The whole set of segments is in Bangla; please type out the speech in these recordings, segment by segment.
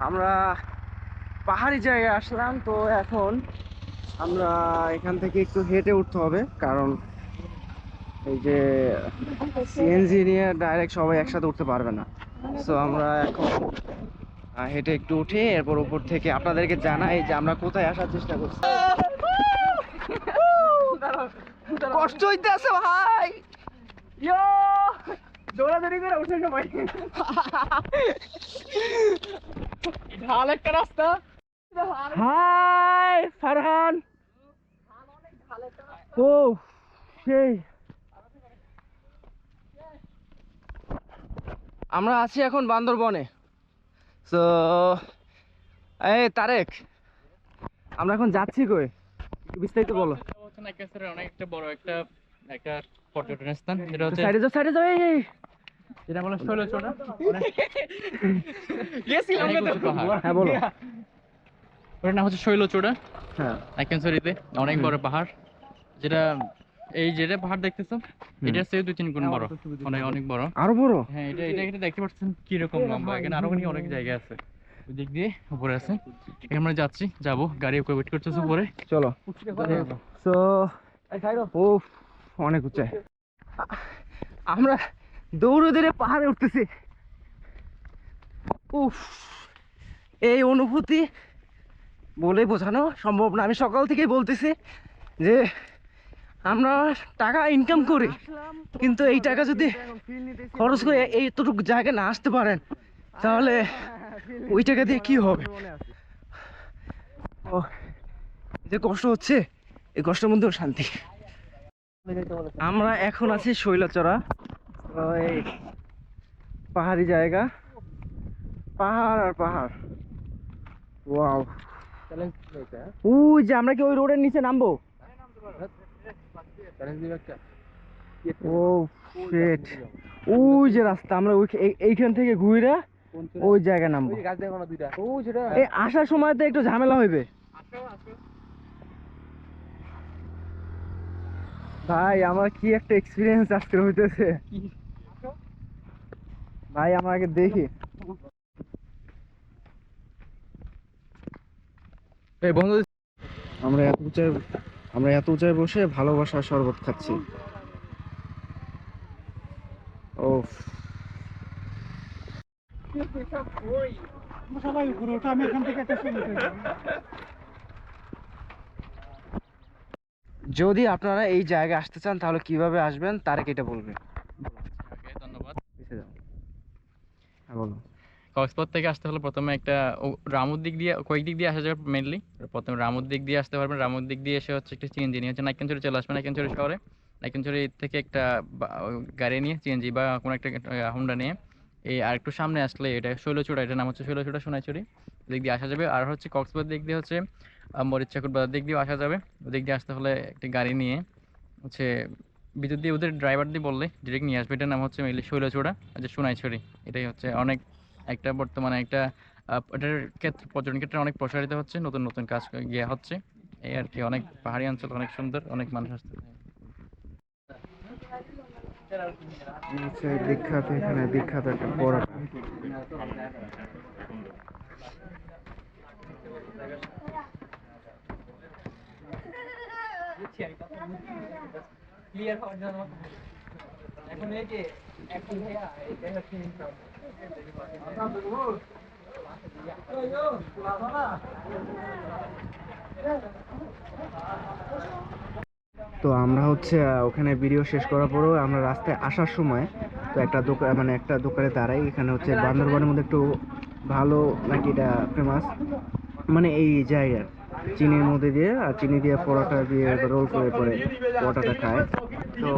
আমরা পাহাড়ি জায়গায় আসলাম তো এখন আমরা এখান থেকে একটু হেঁটে উঠতে হবে কারণ এই যে সিএনজি নিয়ে ডাইরেক্ট সবাই একসাথে উঠতে পারবে না। সো আমরা এখন হেঁটে একটু উঠে এরপর উপর থেকে আপনাদেরকে জানাই যে আমরা কোথায় আসার চেষ্টা করছি। কষ্ট হইতে আছে ভাই! ইয়ো দৌড়াদৌড়ি করে উঠে সবাই ঢাল একটা রাস্তা। হাই ফারহান। ও সেই। আমরা আছি এখন বান্দরবনে। তো এই তারেক আমরা এখন যাচ্ছি কই? একটু বিস্তারিত বলো। হচ্ছে নাইকাসের অনেক একটা বড় একটা একটা পর্যটন স্থান যেটা হচ্ছে সাইডে যাও সাইডে যাও এই এই যেটা বলে শৈলচূড়া গেছিলাম হ্যাঁ বলো ওটার নাম হচ্ছে শৈলচূড়া হ্যাঁ। অনেক বড় পাহাড়। যেটা এই যেটা পাহাড় দেখতেছো এটার চেয়ে দুই তিন গুণ বড়। অনেক অনেক বড়। আরও বড়? হ্যাঁ এটা এটা এটা দেখতে পাচ্ছেন কীরকম লম্বা। এখানে আরও অনেক অনেক জায়গা আছে। ওই দিক দিয়ে উপরে আছে। এখানে আমরা যাচ্ছি যাব। গাড়ি ওকে ওয়েট করতেছে উপরে। চলো। সো ও অনেক উঁচাই আমরা দৌড়ে দৌড়ে পাহাড়ে উঠতেছি। উফ, এই অনুভূতি বলে বোঝানো সম্ভব না। আমি সকাল থেকেই বলতেছি যে আমরা টাকা ইনকাম করি, কিন্তু এই টাকা যদি খরচ করে এইটুকু জায়গায় না আসতে পারেন, তাহলে ওই টাকা দিয়ে কি হবে? যে কষ্ট হচ্ছে, এই কষ্টের মধ্যেও শান্তি। আমরা এখন আছি শৈলচড়া এই পাহাড়ি জায়গা। পাহাড় আর পাহাড়। ওয়াও। ওই যে আমরা কি ওই রোডের নিচে নামবো? ও শিট ওই যে রাস্তা আমরা ওই এইখান থেকে ঘুরে ওই জায়গায় নামবো। এই আসার সময় তো একটু ঝামেলা হইবে। ভাই আমার কি একটা এক্সপিরিয়েন্স আজকে হইতেছে? ভাই আমার আগে দেখি। এই বন্ধু আমরা এত উঁচায় আমরা এত উঁচায় বসে ভালোবাসার শরবত খাচ্ছি। ও সবাই ওঠা আমি এখান থেকে একটা যদি আপনারা এই জায়গায় আসতে চান তাহলে কীভাবে আসবেন তারেক এটা বলবে ধন্যবাদ। হ্যাঁ বলো কক্সবাজার থেকে আসতে হলে প্রথমে একটা রামুর দিক দিয়ে কয়েক দিক দিয়ে আসা যাবে মেনলি প্রথমে রামুর দিক দিয়ে আসতে পারবেন। রামুর দিক দিয়ে এসে হচ্ছে একটা সিএনজি নিয়ে হচ্ছে নাইকেনচুরি চলে আসবেন। নাইকেনচুরি শহরে। নাইকেনচুরি থেকে একটা গাড়ি নিয়ে সিএনজি বা কোনো একটা হুন্ডা নিয়ে। এই আর একটু সামনে আসলে এটা শৈলচূড়া এটার নাম হচ্ছে শৈলচূড়া সোনাইচুরি দিক দিয়ে আসা যাবে। আর হচ্ছে কক্সবাজার দিক দিয়ে হচ্ছে মরিচাকুর বাজার দিক দিয়েও আসা যাবে। ওদিক দিয়ে আসতে হলে একটি গাড়ি নিয়ে হচ্ছে বিদ্যুৎ দিয়ে ওদের ড্রাইভার দিয়ে বললে ডিরেক্ট নিয়ে আসবে। এটার নাম হচ্ছে শৈলচূড়া আর যে সোনাইছড়ি। এটাই হচ্ছে অনেক একটা বর্তমানে একটা এটার ক্ষেত্রে, পর্যটন ক্ষেত্রে অনেক প্রসারিত হচ্ছে। নতুন নতুন কাজ গিয়ে হচ্ছে। এই আর কি, অনেক পাহাড়ি অঞ্চল, অনেক সুন্দর, অনেক মানুষ আসতে বিখ্যাত, এখানে বিখ্যাত একটা পরোটা তো আমরা হচ্ছে ওখানে ভিডিও শেষ করার পরেও আমরা রাস্তায় আসার সময় তো একটা দোকান মানে একটা দোকানে দাঁড়াই। এখানে হচ্ছে বান্দরবানের মধ্যে একটু ভালো নাকি এটা ফেমাস মানে এই জায়গার চিনির মধ্যে দিয়ে আর চিনি দিয়ে পরোটা দিয়ে রোল করে পরে পরোটাটা খায়। তো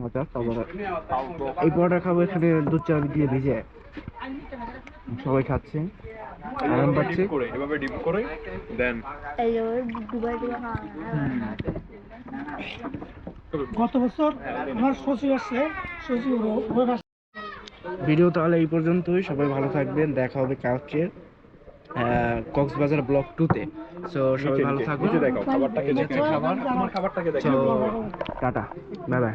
মজা এই পরোটা খাব এখানে দুধ চা দিয়ে ভিজে। সবাই খাচ্ছে আরাম পাচ্ছে। এভাবে ডিপ করে দেন গত বছর আমার শ্বশুর আসছে শ্বশুর ভিডিও তাহলে এই পর্যন্তই। সবাই ভালো থাকবেন। দেখা হবে কালকে কক্সবাজার ব্লক টুতে সো সবাই ভালো থাকুন খাবারটাকে দেখে খাবার। তোমার খাবারটাকে দেখে টাটা। Bye bye